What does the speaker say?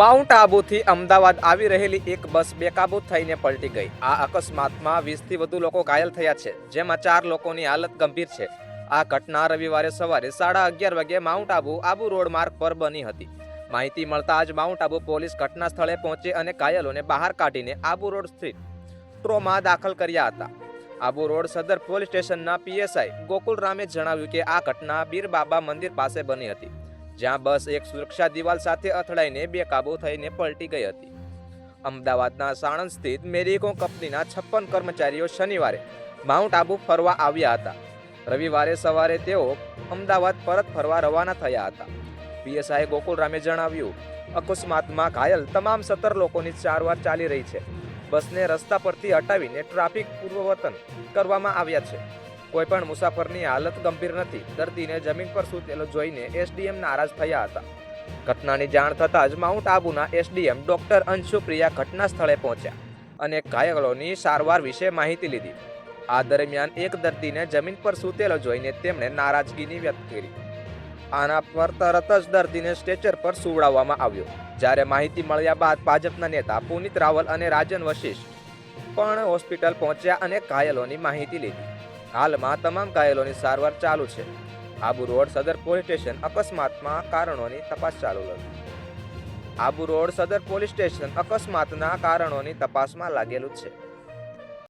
Mount આબુથી Ahmedabad આવી રહેલી એક બસ બેકાબૂ થઈને પલટી ગઈ. આ અકસ્માતમાં વીસથી વધુ લોકો ઘાયલ થયા છે, જેમાં ચાર લોકોની હાલત ગંભીર છે. આ ઘટના રવિવારે સવારે સાડા અગિયાર વાગે માઉન્ટ આબુ આબુ રોડ માર્ગ પર બની હતી. માહિતી મળતા જ માઉન્ટ આબુ પોલીસ ઘટના સ્થળે પહોંચી અને ઘાયલોને બહાર કાઢીને આબુ રોડ સ્થિત ટ્રોમાં દાખલ કર્યા હતા. આબુ રોડ સદર પોલીસ સ્ટેશનના પીએસઆઈ ગોકુલ રામે જણાવ્યું કે આ ઘટના બીર બાબા મંદિર પાસે બની હતી. જ્યાં બસ એક સુરક્ષા દિવાલ સાથે અથડાઈને બેકાબૂ થઈને પલટી ગઈ હતી. અમદાવાદના સાણંદ સ્થિત મેરીકો કંપનીના છપ્પન કર્મચારીઓ શનિવારે માઉન્ટ આબુ ફરવા આવ્યા હતા. રવિવારે સવારે તેઓ અમદાવાદ પરત ફરવા રવાના થયા હતા. પીએસઆઈ ગોકુલ રામે જણાવ્યું, અકસ્માતમાં ઘાયલ તમામ સત્તર લોકોની સારવાર ચાલી રહી છે. બસને રસ્તા પરથી હટાવીને ટ્રાફિક પૂર્વવતન કરવામાં આવ્યા છે. કોઈ પણ મુસાફરની હાલત ગંભીર નથી. દર્દીને જમીન પર સૂતેલો જોઈને એસડીએમ નારાજ થયા હતા. ઘટનાની જાણ થતાં જ માઉન્ટ આબુના એસડીએમ ડોક્ટર અંશુપ્રિયા ઘટના સ્થળે પહોંચ્યા અને ઘાયલોની સારવાર વિશે માહિતી લીધી. આ દરમિયાન એક દર્દીને જમીન પર સૂતેલો જોઈને તેમણે નારાજગીની વ્યક્ત કરી. આના પર તરત જ દર્દીને સ્ટ્રેચર પર સુવડાવવામાં આવ્યો. જ્યારે માહિતી મળ્યા બાદ ભાજપના નેતા પુનિત રાવલ અને રાજન વશિષ્ઠ પણ હોસ્પિટલ પહોંચ્યા અને ઘાયલોની માહિતી લીધી. હાલમાં તમામ ઘાયલોની સારવાર ચાલુ છે. Abu road Sadar police station અકસ્માતમાં કારણોની તપાસ ચાલુ Abu road Sadar police station અકસ્માતના કારણોની તપાસમાં લાગેલું છે.